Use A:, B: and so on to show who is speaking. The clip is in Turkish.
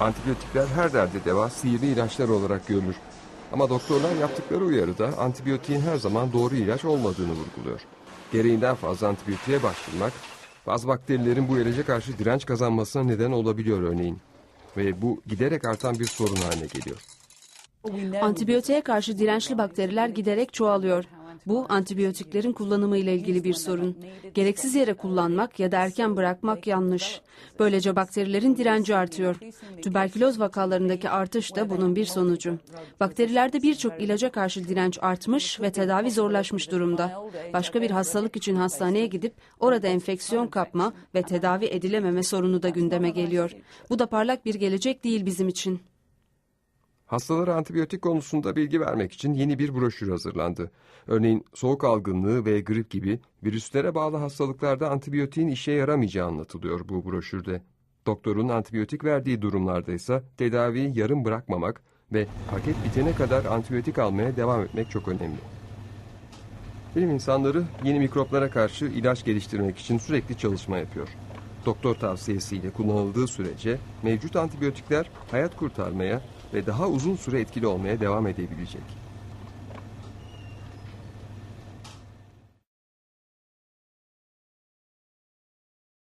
A: Antibiyotikler her derde deva sihirli ilaçlar olarak görülür. Ama doktorlar yaptıkları uyarıda antibiyotiğin her zaman doğru ilaç olmadığını vurguluyor. Gereğinden fazla antibiyotiğe başvurmak, bazı bakterilerin bu ilaca karşı direnç kazanmasına neden olabiliyor örneğin. Ve bu giderek artan bir sorun haline geliyor.
B: Antibiyotiğe karşı dirençli bakteriler giderek çoğalıyor. Bu antibiyotiklerin kullanımı ile ilgili bir sorun. Gereksiz yere kullanmak ya da erken bırakmak yanlış. Böylece bakterilerin direnci artıyor. Tüberküloz vakalarındaki artış da bunun bir sonucu. Bakterilerde birçok ilaca karşı direnç artmış ve tedavi zorlaşmış durumda. Başka bir hastalık için hastaneye gidip orada enfeksiyon kapma ve tedavi edilememe sorunu da gündeme geliyor. Bu da parlak bir gelecek değil bizim için.
A: Hastalara antibiyotik konusunda bilgi vermek için yeni bir broşür hazırlandı. Örneğin soğuk algınlığı ve grip gibi virüslere bağlı hastalıklarda antibiyotiğin işe yaramayacağı anlatılıyor bu broşürde. Doktorun antibiyotik verdiği durumlarda ise tedaviyi yarım bırakmamak ve paket bitene kadar antibiyotik almaya devam etmek çok önemli. Bilim insanları yeni mikroplara karşı ilaç geliştirmek için sürekli çalışma yapıyor. Doktor tavsiyesiyle kullanıldığı sürece mevcut antibiyotikler hayat kurtarmaya ve daha uzun süre etkili olmaya devam edebilecek.